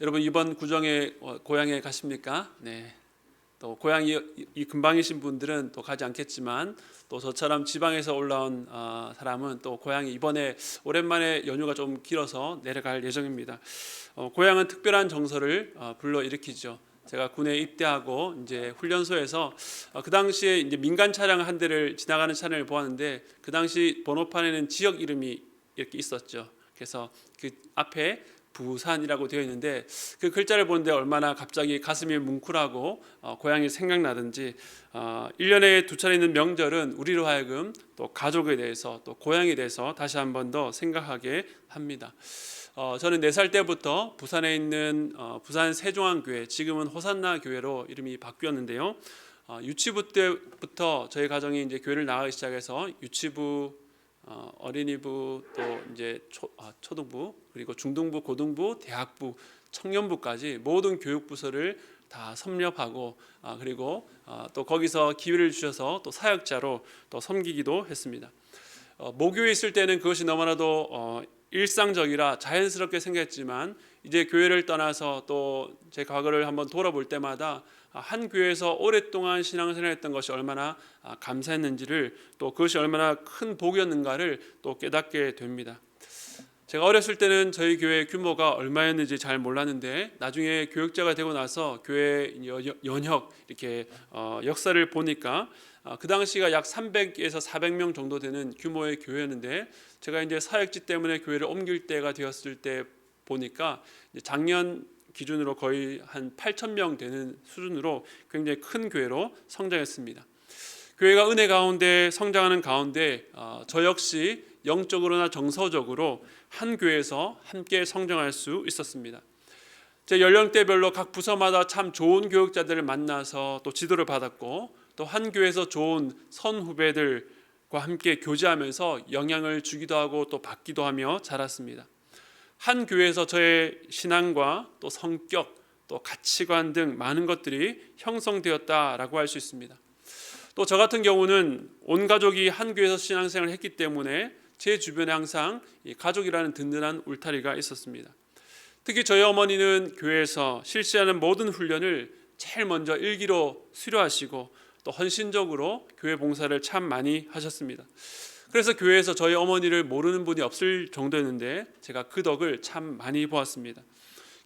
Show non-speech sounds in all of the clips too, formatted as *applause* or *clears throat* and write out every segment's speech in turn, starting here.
여러분 이번 구정에 어, 고향에 가십니까? 네. 또 고향이 이 근방이신 분들은 또 가지 않겠지만 또 저처럼 지방에서 올라온 어, 사람은 또 고향이 이번에 오랜만에 연휴가 좀 길어서 내려갈 예정입니다. 어, 고향은 특별한 정서를 어, 불러 일으키죠. 제가 군에 입대하고 이제 훈련소에서 어, 그 당시에 이제 민간 차량 한 대를 지나가는 차량을 보았는데 그 당시 번호판에는 지역 이름이 이렇게 있었죠. 그래서 그 앞에 부산이라고 되어 있는데 그 글자를 보는데 얼마나 갑자기 가슴이 뭉클하고 어, 고향이 생각나든지 어, 1년에 두 차례 있는 명절은 우리로 하여금 또 가족에 대해서 또 고향에 대해서 다시 한 번 더 생각하게 합니다. 어, 저는 네살 때부터 부산에 있는 어, 부산 세종안교회 지금은 호산나 교회로 이름이 바뀌었는데요. 어, 유치부 때부터 저희 가정이 이제 교회를 나가기 시작해서 유치부 어, 어린이부 또 이제 초, 아, 초등부 그리고 중등부 고등부 대학부 청년부까지 모든 교육 부서를 다 섭렵하고 아, 그리고 아, 또 거기서 기회를 주셔서 또 사역자로 또 섬기기도 했습니다. 어, 모교에 있을 때는 그것이 너무나도 어, 일상적이라 자연스럽게 생겼지만 이제 교회를 떠나서 또 제 과거를 한번 돌아볼 때마다 아, 한 교회에서 오랫동안 신앙생활 했던 것이 얼마나 아, 감사했는지를 또 그것이 얼마나 큰 복이었는가를 또 깨닫게 됩니다. 제가 어렸을 때는 저희 교회 규모가 얼마였는지 잘 몰랐는데 나중에 교육자가 되고 나서 교회 여- 연혁 이렇게 어, 역사를 보니까 아, 그 당시가 약 300에서 400명 정도 되는 규모의 교회였는데 제가 이제 사역지 때문에 교회를 옮길 때가 되었을 때 보니까 작년 기준으로 거의 한 8천 명 되는 수준으로 굉장히 큰 교회로 성장했습니다. 교회가 은혜 가운데 성장하는 가운데 어, 저 역시 영적으로나 정서적으로 한 교회에서 함께 성장할 수 있었습니다. 제 연령대별로 각 부서마다 참 좋은 교육자들을 만나서 또 지도를 받았고 또 한 교회에서 좋은 선 후배들과 함께 교제하면서 영향을 주기도 하고 또 받기도 하며 자랐습니다. 한 교회에서 저의 신앙과 또 성격, 또 가치관 등 많은 것들이 형성되었다라고 할 수 있습니다. 또 저 같은 경우는 온 가족이 한 교회에서 신앙생활을 했기 때문에 제 주변에 항상 이 가족이라는 든든한 울타리가 있었습니다. 특히 저희 어머니는 교회에서 실시하는 모든 훈련을 제일 먼저 일기로 수료하시고 또 헌신적으로 교회 봉사를 참 많이 하셨습니다. 그래서 교회에서 저희 어머니를 모르는 분이 없을 정도였는데 제가 그 덕을 참 많이 보았습니다.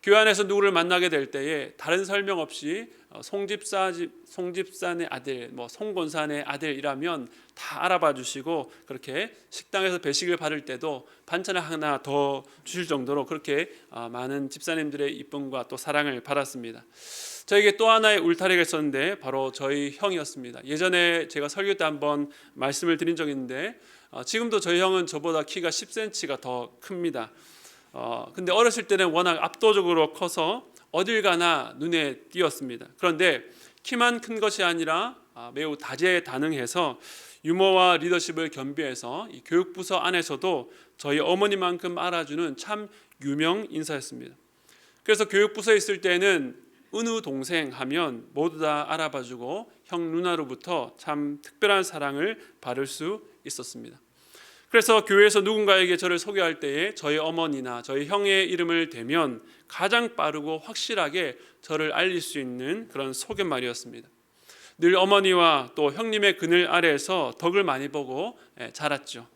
교회 안에서 누구를 만나게 될 때에 다른 설명 없이 어, 송집사 집 송집사의 아들, 뭐 송권산의 아들이라면 다 알아봐 주시고 그렇게 식당에서 배식을 받을 때도 반찬을 하나 더 주실 정도로 그렇게 어, 많은 집사님들의 이쁨과 또 사랑을 받았습니다. 저에게 또 하나의 울타리가 있었는데 바로 저희 형이었습니다. 예전에 제가 설교 때 한번 말씀을 드린 적이 있는데 어, 지금도 저희 형은 저보다 키가 10cm가 더 큽니다. 어, 근데 어렸을 때는 워낙 압도적으로 커서 어딜 가나 눈에 띄었습니다. 그런데 키만 큰 것이 아니라 아, 매우 다재다능해서 유머와 리더십을 겸비해서 이 교육부서 안에서도 저희 어머니만큼 알아주는 참 유명 인사였습니다. 그래서 교육부서에 있을 때는 은우 동생 하면 모두 다 알아봐주고 형 누나로부터 참 특별한 사랑을 받을 수 있었습니다. 그래서 교회에서 누군가에게 저를 소개할 때에 저희 어머니나 저희 형의 이름을 대면 가장 빠르고 확실하게 저를 알릴 수 있는 그런 소개말이었습니다. 늘 어머니와 또 형님의 그늘 아래에서 덕을 많이 보고 예, 자랐죠.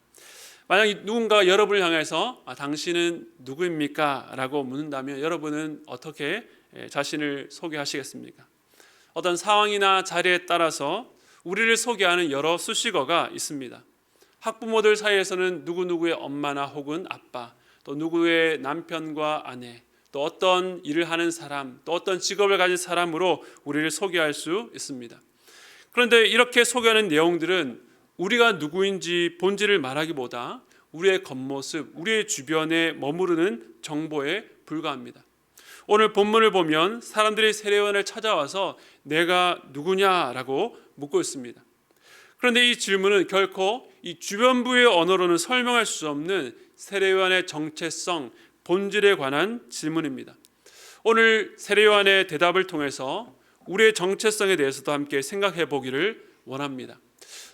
만약 누군가 여러분을 향해서 아, 당신은 누구입니까? 라고 묻는다면 여러분은 어떻게 예, 자신을 소개하시겠습니까? 어떤 상황이나 자리에 따라서 우리를 소개하는 여러 수식어가 있습니다. 학부모들 사이에서는 누구누구의 엄마나 혹은 아빠, 또 누구의 남편과 아내, 또 어떤 일을 하는 사람, 또 어떤 직업을 가진 사람으로 우리를 소개할 수 있습니다. 그런데 이렇게 소개하는 내용들은 우리가 누구인지 본질을 말하기보다 우리의 겉모습, 우리의 주변에 머무르는 정보에 불과합니다. 오늘 본문을 보면 사람들이 세례원을 찾아와서 내가 누구냐라고 묻고 있습니다. 그런데 이 질문은 결코 이 주변부의 언어로는 설명할 수 없는 세례요한의 정체성, 본질에 관한 질문입니다. 오늘 세례요한의 대답을 통해서 우리의 정체성에 대해서도 함께 생각해 보기를 원합니다.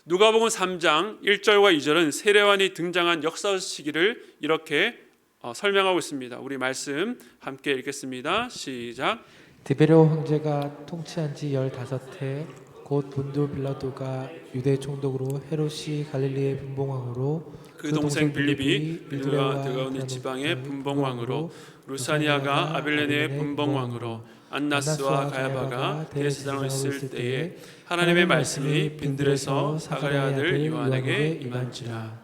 누가복음 3장 1절과 2절은 세례요한이 등장한 역사 시기를 이렇게 어, 설명하고 있습니다. 우리 말씀 함께 읽겠습니다. 시작. 디베레오 황제가 통치한 지 열다섯 해, 곧 본도 빌라도가 유대 총독으로 헤롯이 갈릴리의 분봉왕으로 그 동생 빌립이 빌드와 드가오니 지방의 분봉왕으로 루사니아가 아빌레네의 분봉왕으로 안나스와 가야바가 대제사장을 있을 때에 하나님의 말씀이 빈들에서 사가랴 아들 요한에게 임한지라.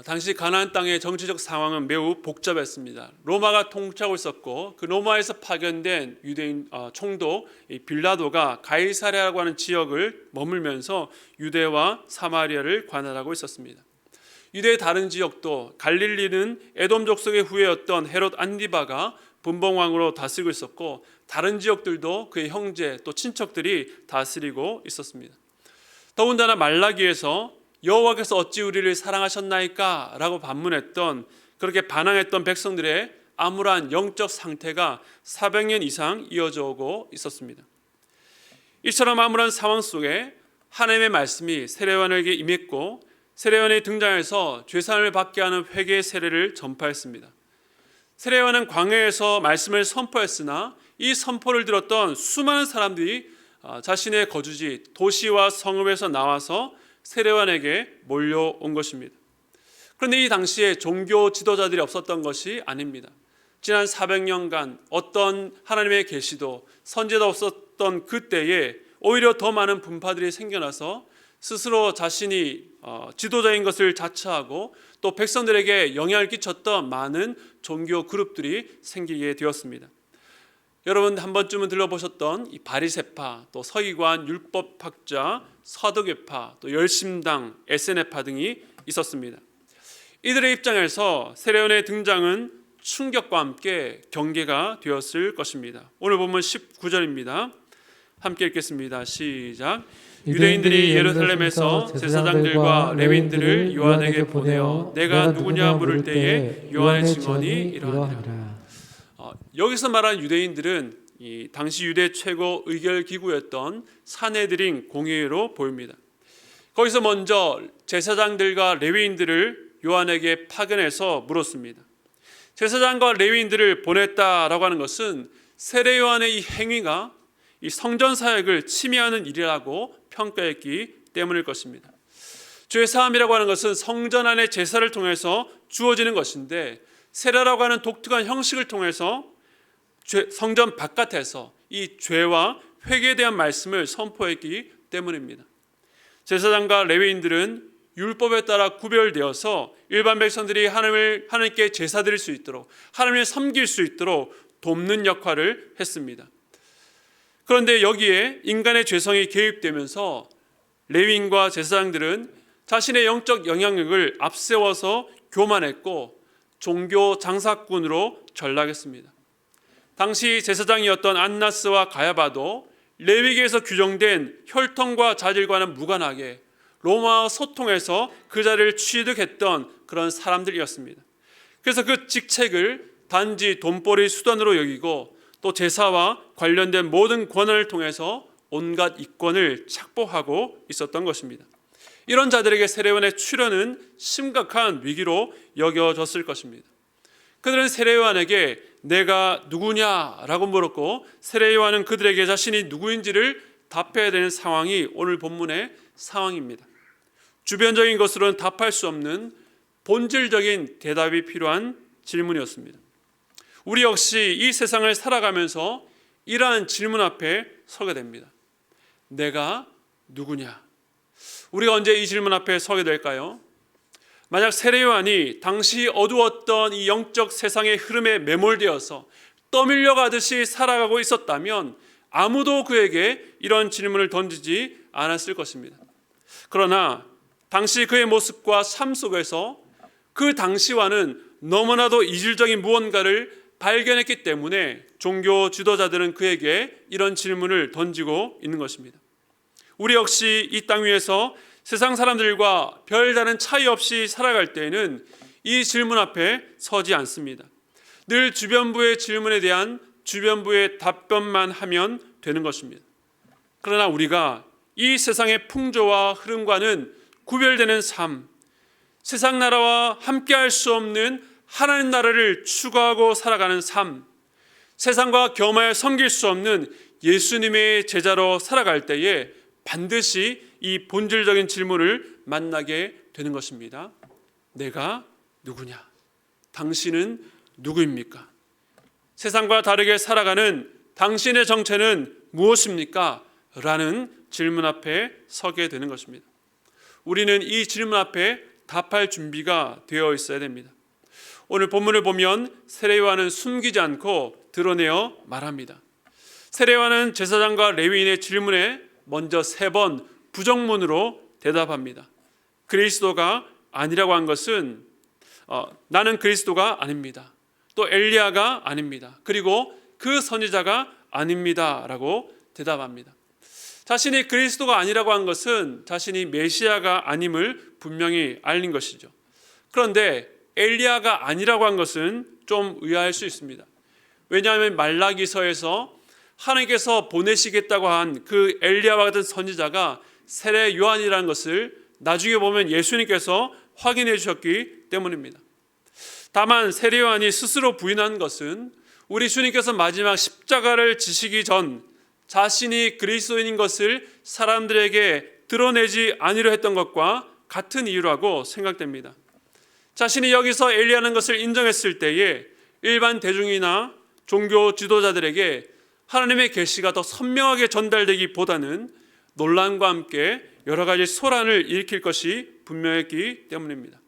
어, 당시 가나안 땅의 정치적 상황은 매우 복잡했습니다. 로마가 통치하고 있었고 그 로마에서 파견된 유대인 어, 총독 이 빌라도가 가이사랴라고 하는 지역을 머물면서 유대와 사마리아를 관할하고 있었습니다. 유대의 다른 지역도 갈릴리는 에돔 족속의 후예였던 헤롯 안디바가 분봉왕으로 다스리고 있었고 다른 지역들도 그의 형제 또 친척들이 다스리고 있었습니다. 더군다나 말라기에서 여호와께서 어찌 우리를 사랑하셨나이까라고 반문했던 그렇게 반항했던 백성들의 암울한 영적 상태가 400년 이상 이어져 오고 있었습니다. 이처럼 암울한 상황 속에 하나님의 말씀이 세례요한에게 임했고 세례요한이 등장해서 죄산을 받게 하는 회개의 세례를 전파했습니다. 세례요한은 광야에서 말씀을 선포했으나 이 선포를 들었던 수많은 사람들이 아, 자신의 거주지 도시와 성읍에서 나와서 세례요한에게 몰려온 것입니다. 그런데 이 당시에 종교 지도자들이 없었던 것이 아닙니다. 지난 400년간 어떤 하나님의 계시도 선제도 없었던 그때에 오히려 더 많은 분파들이 생겨나서 스스로 자신이 어, 지도자인 것을 자처하고 또 백성들에게 영향을 끼쳤던 많은 종교 그룹들이 생기게 되었습니다. 여러분 한 번쯤은 들어보셨던 이 바리세파, 또 서기관, 율법학자, 서두개파, 또 열심당, SNF파 등이 있었습니다. 이들의 입장에서 세례원의 등장은 충격과 함께 경계가 되었을 것입니다. 오늘 보면 19절입니다. 함께 읽겠습니다. 시작. 유대인들이 예루살렘에서 제사장들과 레윈들을 요한에게 보내어 내가 누구냐 물을 때에 요한의 증언이 이러하니라. 어, 여기서 말하는 유대인들은 이 당시 유대 최고 의결 기구였던 사내들인 공회로 보입니다. 거기서 먼저 제사장들과 레위인들을 요한에게 파견해서 물었습니다. 제사장과 레위인들을 보냈다라고 하는 것은 세례 요한의 이 행위가 이 성전 사역을 침해하는 일이라고 평가했기 때문일 것입니다. 죄 사함이라고 하는 것은 성전 안의 제사를 통해서 주어지는 것인데 세례라고 하는 독특한 형식을 통해서 죄- 성전 바깥에서 이 죄와 회개에 대한 말씀을 선포했기 때문입니다. 제사장과 레위인들은 율법에 따라 구별되어서 일반 백성들이 하나님을 하나님께 제사 드릴 수 있도록 하나님을 섬길 수 있도록 돕는 역할을 했습니다. 그런데 여기에 인간의 죄성이 개입되면서 레위인과 제사장들은 자신의 영적 영향력을 앞세워서 교만했고 종교 장사꾼으로 전락했습니다. 당시 제사장이었던 안나스와 가야바도 레위기에서 규정된 혈통과 자질과는 무관하게 로마와 소통해서 그 자리를 취득했던 그런 사람들이었습니다. 그래서 그 직책을 단지 돈벌이 수단으로 여기고 또 제사와 관련된 모든 권한을 통해서 온갖 이권을 착보하고 있었던 것입니다. 이런 자들에게 세례원의 출현은 심각한 위기로 여겨졌을 것입니다. 그들은 세례요한에게 내가 누구냐라고 물었고 세례요한은 그들에게 자신이 누구인지를 답해야 되는 상황이 오늘 본문의 상황입니다. 주변적인 것으로는 답할 수 없는 본질적인 대답이 필요한 질문이었습니다. 우리 역시 이 세상을 살아가면서 이러한 질문 앞에 서게 됩니다. 내가 누구냐? 우리가 언제 이 질문 앞에 서게 될까요? 만약 세례요한이 당시 어두웠던 이 영적 세상의 흐름에 매몰되어서 떠밀려 가듯이 살아가고 있었다면 아무도 그에게 이런 질문을 던지지 않았을 것입니다. 그러나 당시 그의 모습과 삶 속에서 그 당시와는 너무나도 이질적인 무언가를 발견했기 때문에 종교 지도자들은 그에게 이런 질문을 던지고 있는 것입니다. 우리 역시 이 땅 위에서 세상 사람들과 별다른 차이 없이 살아갈 때에는 이 질문 앞에 서지 않습니다. 늘 주변부의 질문에 대한 주변부의 답변만 하면 되는 것입니다. 그러나 우리가 이 세상의 풍조와 흐름과는 구별되는 삶, 세상 나라와 함께할 수 없는 하나님 나라를 추구하고 살아가는 삶, 세상과 겸하여 섬길 수 없는 예수님의 제자로 살아갈 때에 반드시 이 본질적인 질문을 만나게 되는 것입니다. 내가 누구냐? 당신은 누구입니까? 세상과 다르게 살아가는 당신의 정체는 무엇입니까? 라는 질문 앞에 서게 되는 것입니다. 우리는 이 질문 앞에 답할 준비가 되어 있어야 됩니다. 오늘 본문을 보면 세례요한은 숨기지 않고 드러내어 말합니다. 세례요한은 제사장과 레위인의 질문에 먼저 세 번 부정문으로 대답합니다. 그리스도가 아니라고 한 것은 어, 나는 그리스도가 아닙니다. 또 엘리야가 아닙니다. 그리고 그 선지자가 아닙니다라고 대답합니다. 자신이 그리스도가 아니라고 한 것은 자신이 메시아가 아님을 분명히 알린 것이죠. 그런데 엘리야가 아니라고 한 것은 좀 의아할 수 있습니다. 왜냐하면 말라기서에서 하나님께서 보내시겠다고 한 그 엘리야와 같은 선지자가 세례 요한이라는 것을 나중에 보면 예수님께서 확인해 주셨기 때문입니다. 다만 세례 요한이 스스로 부인한 것은 우리 주님께서 마지막 십자가를 지시기 전 자신이 그리스도인인 것을 사람들에게 드러내지 아니려 했던 것과 같은 이유라고 생각됩니다. 자신이 여기서 엘리야는 것을 인정했을 때에 일반 대중이나 종교 지도자들에게 하나님의 계시가 더 선명하게 전달되기보다는 논란과 함께 여러 가지 소란을 일으킬 것이 분명했기 때문입니다.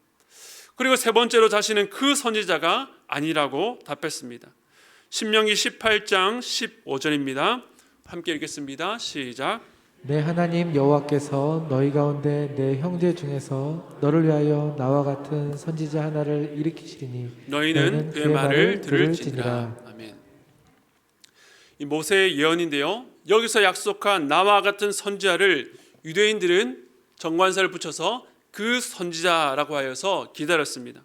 그리고 세 번째로 자신은 그 선지자가 아니라고 답했습니다. 신명기 18장 15절입니다. 함께 읽겠습니다. 시작. 내 하나님 여호와께서 너희 가운데 내 형제 중에서 너를 위하여 나와 같은 선지자 하나를 일으키시리니 너희는 그의 말을 들을지니라. 이 모세의 예언인데요. 여기서 약속한 나와 같은 선지자를 유대인들은 정관사를 붙여서 그 선지자라고 하여서 기다렸습니다.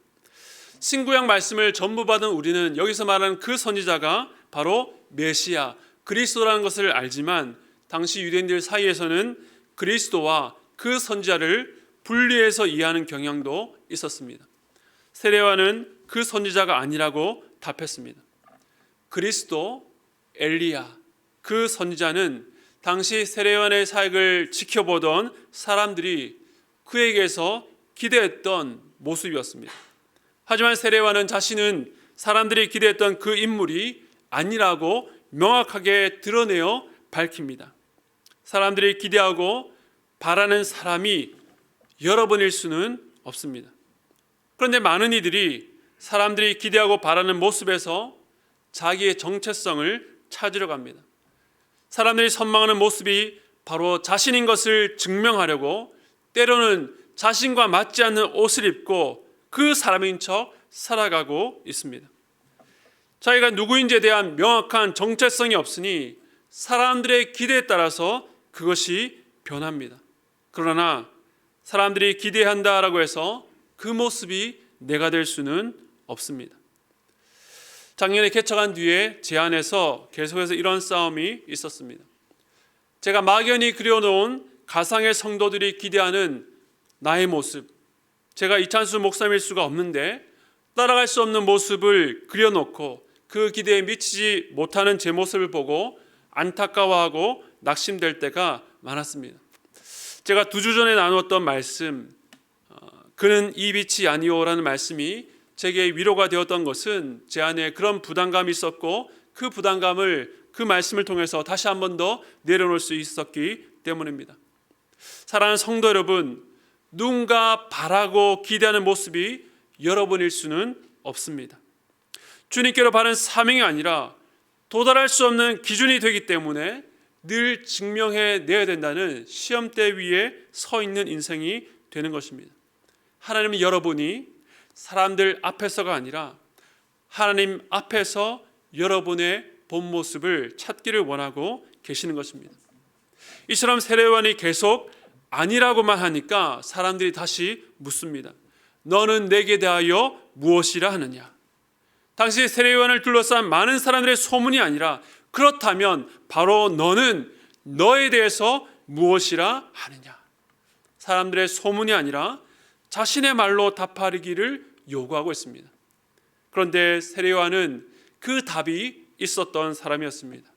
신구약 말씀을 전부 받은 우리는 여기서 말하는 그 선지자가 바로 메시아 그리스도라는 것을 알지만 당시 유대인들 사이에서는 그리스도와 그 선지자를 분리해서 이해하는 경향도 있었습니다. 세례와는 그 선지자가 아니라고 답했습니다. 그리스도, 엘리야, 그 선지자는 당시 세례요한의 사역을 지켜보던 사람들이 그에게서 기대했던 모습이었습니다. 하지만 세례요한은 자신은 사람들이 기대했던 그 인물이 아니라고 명확하게 드러내어 밝힙니다. 사람들이 기대하고 바라는 사람이 여러분일 수는 없습니다. 그런데 많은 이들이 사람들이 기대하고 바라는 모습에서 자기의 정체성을 찾으려 갑니다. 사람들이 선망하는 모습이 바로 자신인 것을 증명하려고 때로는 자신과 맞지 않는 옷을 입고 그 사람인 척 살아가고 있습니다. 자기가 누구인지에 대한 명확한 정체성이 없으니 사람들의 기대에 따라서 그것이 변합니다. 그러나 사람들이 기대한다라고 해서 그 모습이 내가 될 수는 없습니다. 작년에 개척한 뒤에 제 안에서 계속해서 이런 싸움이 있었습니다. 제가 막연히 그려놓은 가상의 성도들이 기대하는 나의 모습, 제가 이찬수 목사일 수가 없는데 따라갈 수 없는 모습을 그려놓고 그 기대에 미치지 못하는 제 모습을 보고 안타까워하고 낙심될 때가 많았습니다. 제가 두 주 전에 나누었던 말씀, 어, 그는 이 빛이 아니오라는 말씀이 제게 위로가 되었던 것은 제 안에 그런 부담감이 있었고 그 부담감을 그 말씀을 통해서 다시 한 번 더 내려놓을 수 있었기 때문입니다. 사랑하는 성도 여러분, 누군가 바라고 기대하는 모습이 여러분일 수는 없습니다. 주님께로 바른 사명이 아니라 도달할 수 없는 기준이 되기 때문에 늘 증명해 내야 된다는 시험대 위에 서 있는 인생이 되는 것입니다. 하나님은 여러분이 사람들 앞에서가 아니라 하나님 앞에서 여러분의 본 모습을 찾기를 원하고 계시는 것입니다. 이처럼 세례요한이 계속 아니라고만 하니까 사람들이 다시 묻습니다. 너는 내게 대하여 무엇이라 하느냐? 당시 세례요한을 둘러싼 많은 사람들의 소문이 아니라 그렇다면 바로 너는 너에 대해서 무엇이라 하느냐? 사람들의 소문이 아니라 자신의 말로 답하기를 요구하고 있습니다. 그런데 세례요한은 그 답이 있었던 사람이었습니다.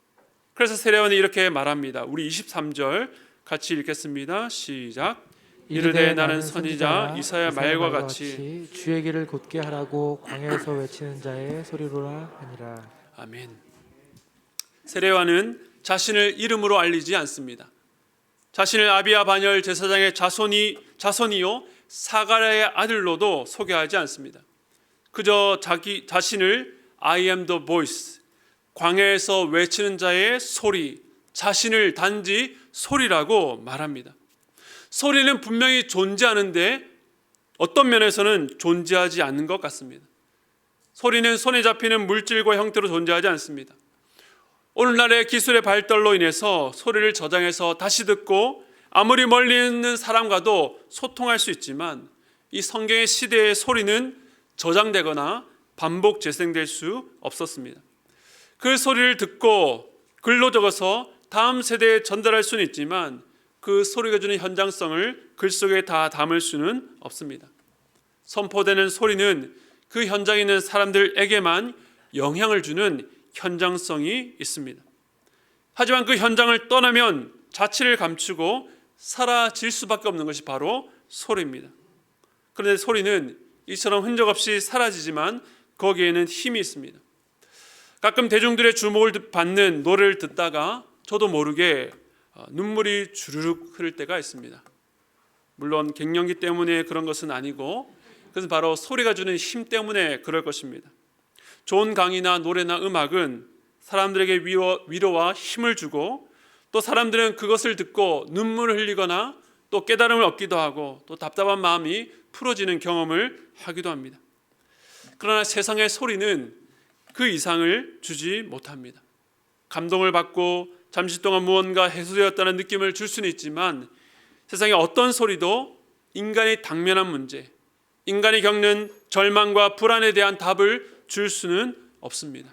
그래서 세례요한이 이렇게 말합니다. 우리 23절 같이 읽겠습니다. 시작. 이르되 나는 선지자 이사야 말과 같이 주의 길을 곧게 하라고 광야에서 외치는 자의 소리로라 하니라. 아멘. 세례요한은 자신을 이름으로 알리지 않습니다. 자신을 아비야 반열 제사장의 자손이 자손이요 사가랴의 아들로도 소개하지 않습니다. 그저 자기 자신을 I am the voice 광야에서 외치는 자의 소리 자신을 단지 소리라고 말합니다. 소리는 분명히 존재하는데 어떤 면에서는 존재하지 않는 것 같습니다. 소리는 손에 잡히는 물질과 형태로 존재하지 않습니다. 오늘날의 기술의 발달로 인해서 소리를 저장해서 다시 듣고 아무리 멀리 있는 사람과도 소통할 수 있지만 이 성경의 시대의 소리는 저장되거나 반복 재생될 수 없었습니다. 그 소리를 듣고 글로 적어서 다음 세대에 전달할 수는 있지만 그 소리가 주는 현장성을 글 속에 다 담을 수는 없습니다. 선포되는 소리는 그 현장에 있는 사람들에게만 영향을 주는 현장성이 있습니다. 하지만 그 현장을 떠나면 자취를 감추고 사라질 수밖에 없는 것이 바로 소리입니다. 그런데 소리는 이처럼 흔적 없이 사라지지만 거기에는 힘이 있습니다. 가끔 대중들의 주목을 받는 노래를 듣다가 저도 모르게 어, 눈물이 주르륵 흐를 때가 있습니다. 물론 갱년기 때문에 그런 것은 아니고 그것은 바로 소리가 주는 힘 때문에 그럴 것입니다. 좋은 강의나 노래나 음악은 사람들에게 위로, 위로와 힘을 주고 또 사람들은 그것을 듣고 눈물을 흘리거나 또 깨달음을 얻기도 하고 또 답답한 마음이 풀어지는 경험을 하기도 합니다. 그러나 세상의 소리는 그 이상을 주지 못합니다. 감동을 받고 잠시 동안 무언가 해소되었다는 느낌을 줄 수는 있지만 세상의 어떤 소리도 인간이 당면한 문제, 인간이 겪는 절망과 불안에 대한 답을 줄 수는 없습니다.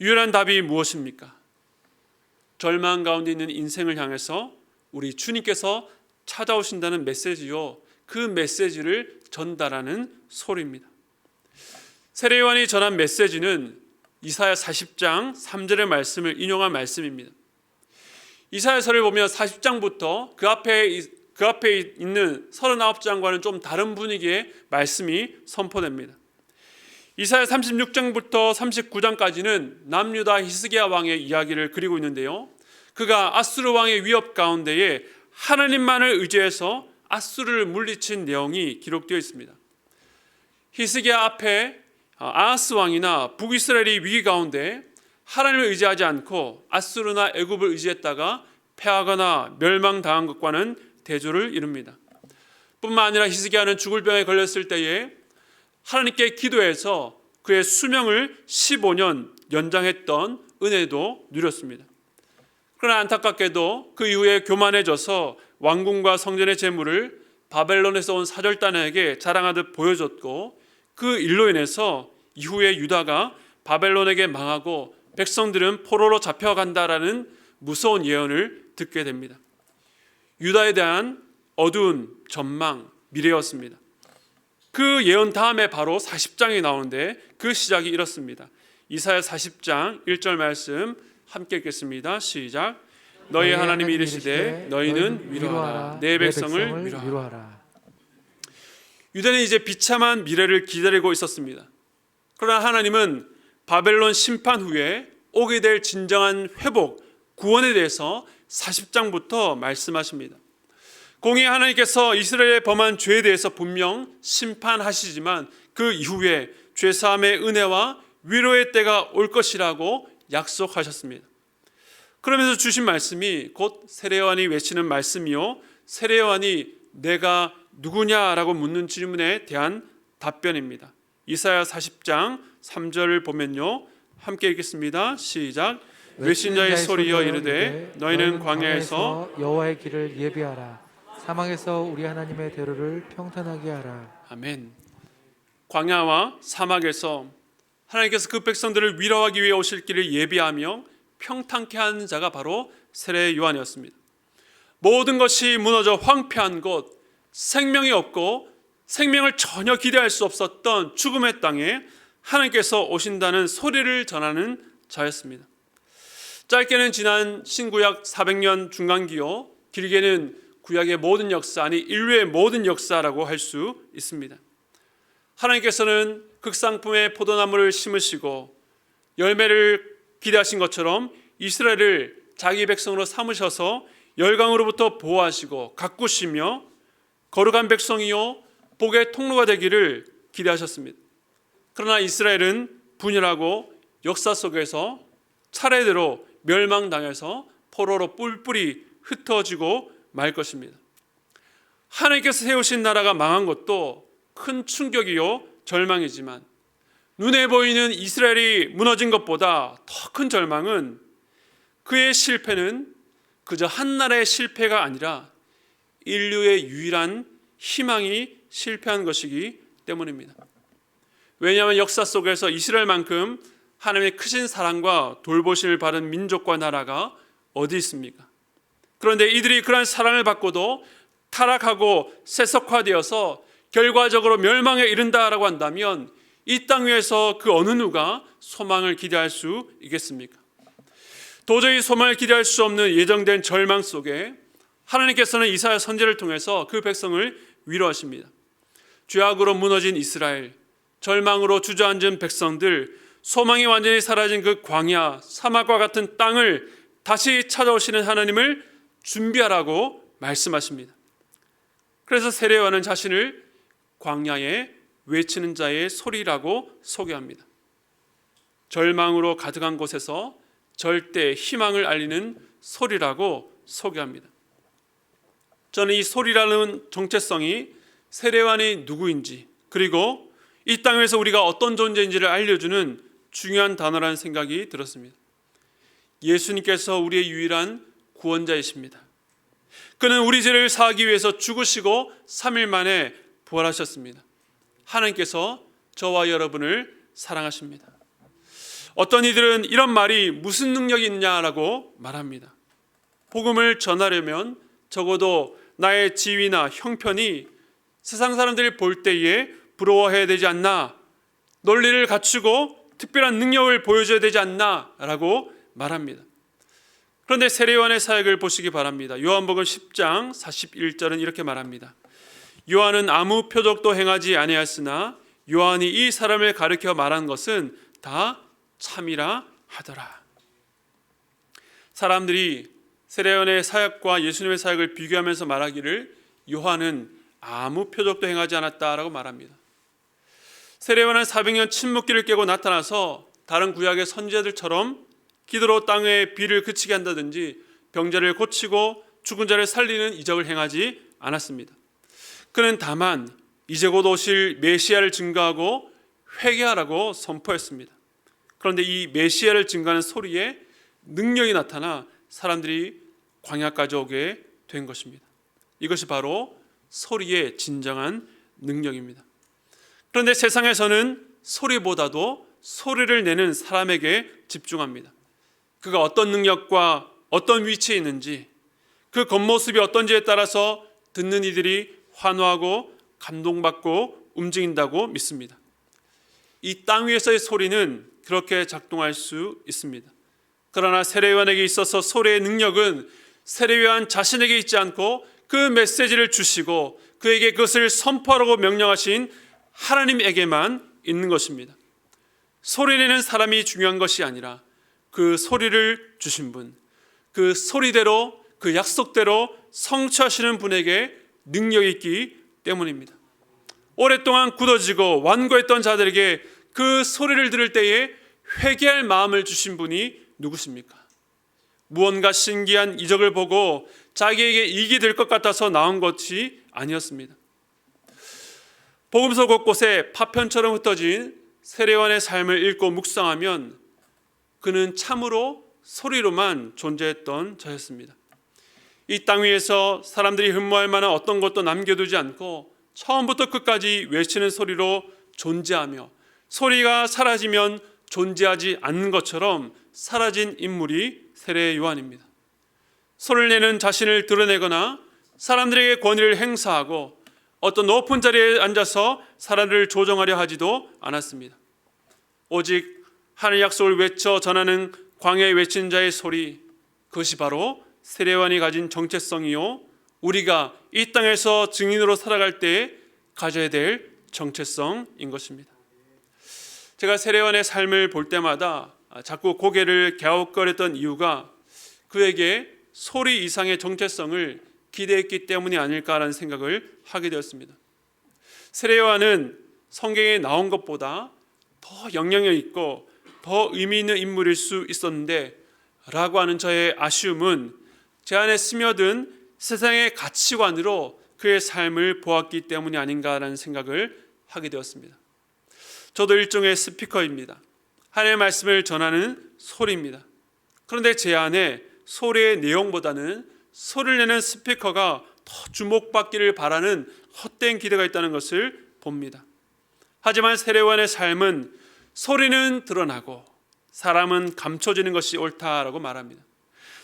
유일한 답이 무엇입니까? 절망 가운데 있는 인생을 향해서 우리 주님께서 찾아오신다는 메시지요. 그 메시지를 전달하는 소리입니다. 세례요한이 전한 메시지는 이사야 40장 3절의 말씀을 인용한 말씀입니다. 이사야서를 보면 40장부터 그 앞에 그 앞에 있는 39장과는 좀 다른 분위기의 말씀이 선포됩니다. 이사야 36장부터 39장까지는 남유다 히스기야 왕의 이야기를 그리고 있는데요. 그가 아수르 왕의 위협 가운데에 하나님만을 의지해서 아수르를 물리친 내용이 기록되어 있습니다. 히스기야 앞에 아하스 왕이나 북이스라엘이 위기 가운데 하나님을 의지하지 않고 아수르나 애굽을 의지했다가 패하거나 멸망당한 것과는 대조를 이룹니다. 뿐만 아니라 히스기야는 죽을 병에 걸렸을 때에 하나님께 기도해서 그의 수명을 15년 연장했던 은혜도 누렸습니다. 그러나 안타깝게도 그 이후에 교만해져서 왕궁과 성전의 재물을 바벨론에서 온 사절단에게 자랑하듯 보여줬고 그 일로 인해서 이후에 유다가 바벨론에게 망하고 백성들은 포로로 잡혀간다라는 무서운 예언을 듣게 됩니다. 유다에 대한 어두운 전망, 미래였습니다. 그 예언 다음에 바로 40장이 나오는데 그 시작이 이렇습니다. 이사야 40장 1절 말씀 함께 읽겠습니다. 시작. 너희 하나님이 이르시되 너희는 위로하라 내 백성을 위로하라. 유다는 이제 비참한 미래를 기다리고 있었습니다. 그러나 하나님은 바벨론 심판 후에 오게 될 진정한 회복, 구원에 대해서 40장부터 말씀하십니다. 공의 하나님께서 이스라엘의 범한 죄에 대해서 분명 심판하시지만 그 이후에 죄 사함의 은혜와 위로의 때가 올 것이라고 약속하셨습니다. 그러면서 주신 말씀이 곧 세례요한이 외치는 말씀이요 세례요한이 내가 누구냐라고 묻는 질문에 대한 답변입니다. 이사야 40장 3절을 보면요. 함께 읽겠습니다. 시작. 외신자의 소리여 이르되 너희는 광야에서 여호와의 길을 예비하라. 사막에서 우리 하나님의 대로를 평탄하게 하라. 아멘. 광야와 사막에서 하나님께서 그 백성들을 위로하기 위해 오실 길을 예비하며 평탄케 하는 자가 바로 세례 요한이었습니다. 모든 것이 무너져 황폐한 곳, 생명이 없고 생명을 전혀 기대할 수 없었던 죽음의 땅에 하나님께서 오신다는 소리를 전하는 자였습니다. 짧게는 지난 신구약 400년 중간기요, 길게는 구약의 모든 역사 아니 인류의 모든 역사라고 할 수 있습니다. 하나님께서는 극상품의 포도나무를 심으시고 열매를 기대하신 것처럼 이스라엘을 자기 백성으로 삼으셔서 열강으로부터 보호하시고 가꾸시며 거룩한 백성이요 복의 통로가 되기를 기대하셨습니다. 그러나 이스라엘은 분열하고 역사 속에서 차례대로 멸망당해서 포로로 뿔뿔이 흩어지고 말 것입니다. 하나님께서 세우신 나라가 망한 것도 큰 충격이요 절망이지만 눈에 보이는 이스라엘이 무너진 것보다 더 큰 절망은 그의 실패는 그저 한 나라의 실패가 아니라 인류의 유일한 희망이 실패한 것이기 때문입니다. 왜냐하면 역사 속에서 이스라엘만큼 하나님의 크신 사랑과 돌보심을 받은 민족과 나라가 어디 있습니까? 그런데 이들이 그러한 사랑을 받고도 타락하고 세속화되어서 결과적으로 멸망에 이른다라고 한다면 이 땅 위에서 그 어느 누가 소망을 기대할 수 있겠습니까? 도저히 소망을 기대할 수 없는 예정된 절망 속에 하나님께서는 이사야 선지를 통해서 그 백성을 위로하십니다. 죄악으로 무너진 이스라엘, 절망으로 주저앉은 백성들, 소망이 완전히 사라진 그 광야, 사막과 같은 땅을 다시 찾아오시는 하나님을 준비하라고 말씀하십니다. 그래서 세례요한은 자신을 광야에 외치는 자의 소리라고 소개합니다. 절망으로 가득한 곳에서 절대 희망을 알리는 소리라고 소개합니다. 저는 이 소리라는 정체성이 세례요한이 누구인지 그리고 이 땅에서 우리가 어떤 존재인지를 알려주는 중요한 단어라는 생각이 들었습니다. 예수님께서 우리의 유일한 구원자이십니다. 그는 우리 죄를 사하기 위해서 죽으시고 3일 만에 부활하셨습니다. 하나님께서 저와 여러분을 사랑하십니다. 어떤 이들은 이런 말이 무슨 능력이 있냐라고 말합니다. 복음을 전하려면 적어도 나의 지위나 형편이 세상 사람들이 볼 때에 부러워해야 되지 않나? 논리를 갖추고 특별한 능력을 보여줘야 되지 않나라고 말합니다. 그런데 세례요한의 사역을 보시기 바랍니다. 요한복음 10장 41절은 이렇게 말합니다. 요한은 아무 표적도 행하지 아니하였으나 요한이 이 사람을 가르쳐 말한 것은 다 참이라 하더라. 사람들이 세례요한의 사역과 예수님의 사역을 비교하면서 말하기를 요한은 아무 표적도 행하지 않았다라고 말합니다. 세례요한은 400년 침묵기를 깨고 나타나서 다른 구약의 선지자들처럼 기도로 땅의 비를 그치게 한다든지 병자를 고치고 죽은 자를 살리는 이적을 행하지 않았습니다. 그는 다만 이제 곧 오실 메시아를 증거하고 회개하라고 선포했습니다. 그런데 이 메시아를 증거하는 소리에 능력이 나타나 사람들이 광야까지 오게 된 것입니다. 이것이 바로 소리의 진정한 능력입니다. 그런데 세상에서는 소리보다도 소리를 내는 사람에게 집중합니다. 그가 어떤 능력과 어떤 위치에 있는지 그 겉모습이 어떤지에 따라서 듣는 이들이 환호하고 감동받고 움직인다고 믿습니다. 이 땅 위에서의 소리는 그렇게 작동할 수 있습니다. 그러나 세례요한에게 있어서 소리의 능력은 세례요한 자신에게 있지 않고 그 메시지를 주시고 그에게 그것을 선포하라고 명령하신 하나님에게만 있는 것입니다. 소리 내는 사람이 중요한 것이 아니라 그 소리를 주신 분, 그 소리대로 그 약속대로 성취하시는 분에게 능력이 있기 때문입니다. 오랫동안 굳어지고 완고했던 자들에게 그 소리를 들을 때에 회개할 마음을 주신 분이 누구십니까? 무언가 신기한 이적을 보고 자기에게 이익이 될 것 같아서 나온 것이 아니었습니다. 복음서 곳곳에 파편처럼 흩어진 세례관의 삶을 읽고 묵상하면 그는 참으로 소리로만 존재했던 자였습니다. 이 땅 위에서 사람들이 흠모할 만한 어떤 것도 남겨두지 않고 처음부터 끝까지 외치는 소리로 존재하며 소리가 사라지면 존재하지 않는 것처럼 사라진 인물이 세례 요한입니다. 소리를 내는 자신을 드러내거나 사람들에게 권위를 행사하고 어떤 높은 자리에 앉아서 사람들을 조정하려 하지도 않았습니다. 오직 하늘 약속을 외쳐 전하는 광야에 외친 자의 소리 그것이 바로 세례관이 가진 정체성이요 우리가 이 땅에서 증인으로 살아갈 때 가져야 될 정체성인 것입니다. 제가 세례관의 삶을 볼 때마다 자꾸 고개를 갸웃거렸던 이유가 그에게 소리 이상의 정체성을 기대했기 때문이 아닐까라는 생각을 하게 되었습니다. 세례요한은 성경에 나온 것보다 더 영향력 있고 더 의미 있는 인물일 수 있었는데 라고 하는 저의 아쉬움은 제 안에 스며든 세상의 가치관으로 그의 삶을 보았기 때문이 아닌가라는 생각을 하게 되었습니다. 저도 일종의 스피커입니다. 하나님의 말씀을 전하는 소리입니다. 그런데 제 안에 소리의 내용보다는 소리를 내는 스피커가 더 주목받기를 바라는 헛된 기대가 있다는 것을 봅니다. 하지만 세례원의 삶은 소리는 드러나고 사람은 감춰지는 것이 옳다라고 말합니다.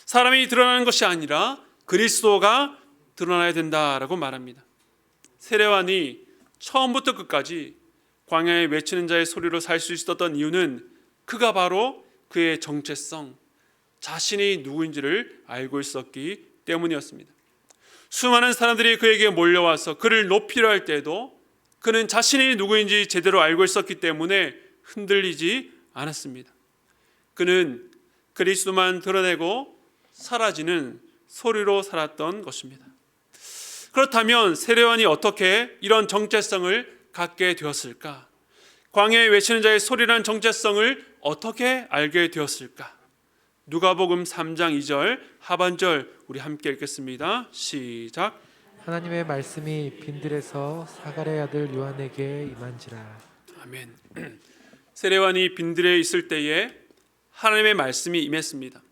사람이 드러나는 것이 아니라 그리스도가 드러나야 된다라고 말합니다. 세례관이 처음부터 끝까지 광야에 외치는 자의 소리로 살 수 있었던 이유는 그가 바로 그의 정체성, 자신이 누구인지를 알고 있었기 때문이었습니다. 수많은 사람들이 그에게 몰려와서 그를 높이려 할 때에도 그는 자신이 누구인지 제대로 알고 있었기 때문에 흔들리지 않았습니다. 그는 그리스도만 드러내고 사라지는 소리로 살았던 것입니다. 그렇다면 세례원이 어떻게 이런 정체성을 갖게 되었을까? 광야에 외치는 자의 소리라는 정체성을 어떻게 알게 되었을까? 누가복음 3장 2절 하반절 우리 함께 읽겠습니다. 시작. 하나님의 말씀이 빈들에서 사가랴의 아들 요한에게 임한지라 아멘. *clears throat* 세례관이 빈들에 있을 때에 하나님의 말씀이 임했습니다.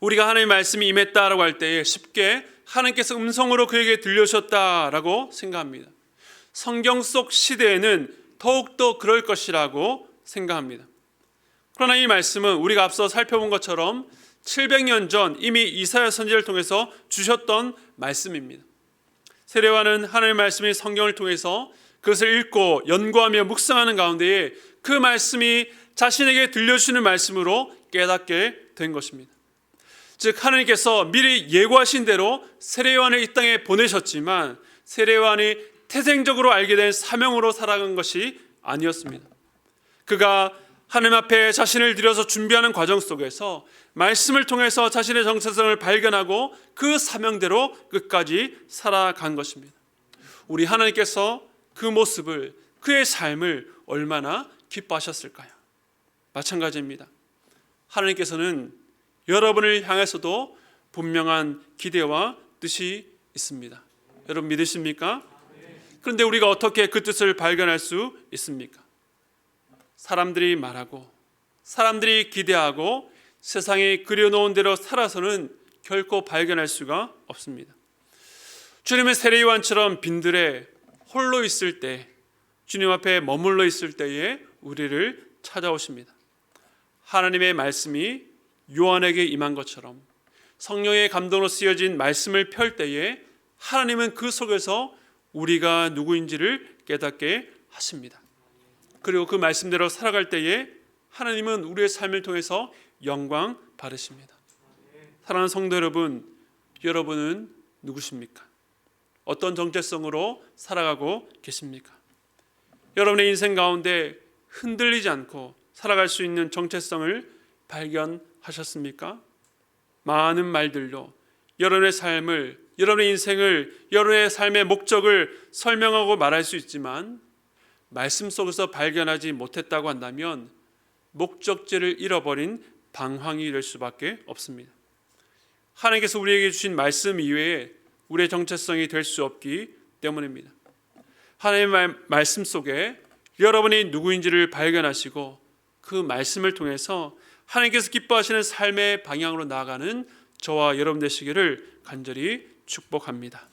우리가 하나님의 말씀이 임했다라고 할 때에 쉽게 하나님께서 음성으로 그에게 들려주셨다라고 생각합니다. 성경 속 시대에는 더욱더 그럴 것이라고 생각합니다. 그러나 이 말씀은 우리가 앞서 살펴본 것처럼 700년 전 이미 이사야 선지를 통해서 주셨던 말씀입니다. 세례와는 하나님의 말씀이 성경을 통해서 그것을 읽고 연구하며 묵상하는 가운데에 그 말씀이 자신에게 들려주시는 말씀으로 깨닫게 된 것입니다. 즉 하나님께서 미리 예고하신 대로 세례요한을 이 땅에 보내셨지만 세례요한이 태생적으로 알게 된 사명으로 살아간 것이 아니었습니다. 그가 하나님 앞에 자신을 들여서 준비하는 과정 속에서 말씀을 통해서 자신의 정체성을 발견하고 그 사명대로 끝까지 살아간 것입니다. 우리 하나님께서 그 모습을 그의 삶을 얼마나 기뻐하셨을까요? 마찬가지입니다. 하나님께서는 여러분을 향해서도 분명한 기대와 뜻이 있습니다. 여러분 믿으십니까? 그런데 우리가 어떻게 그 뜻을 발견할 수 있습니까? 사람들이 말하고 사람들이 기대하고 세상에 그려놓은 대로 살아서는 결코 발견할 수가 없습니다. 주님의 세례요한처럼 빈들에 홀로 있을 때 주님 앞에 머물러 있을 때에 우리를 찾아오십니다. 하나님의 말씀이 요한에게 임한 것처럼 성령의 감동으로 쓰여진 말씀을 펼 때에 하나님은 그 속에서 우리가 누구인지를 깨닫게 하십니다. 그리고 그 말씀대로 살아갈 때에 하나님은 우리의 삶을 통해서 영광 받으십니다. 사랑하는 성도 여러분, 여러분은 누구십니까? 어떤 정체성으로 살아가고 계십니까? 여러분의 인생 가운데 흔들리지 않고 살아갈 수 있는 정체성을 발견하셨습니까? 많은 말들로 여러분의 삶을, 여러분의 인생을, 여러분의 삶의 목적을 설명하고 말할 수 있지만 말씀 속에서 발견하지 못했다고 한다면 목적지를 잃어버린 방황이 될 수밖에 없습니다. 하나님께서 우리에게 주신 말씀 이외에 우리의 정체성이 될 수 없기 때문입니다. 하나님의 말씀 속에 여러분이 누구인지를 발견하시고 그 말씀을 통해서 하나님께서 기뻐하시는 삶의 방향으로 나아가는 저와 여러분 되시기를 간절히 축복합니다.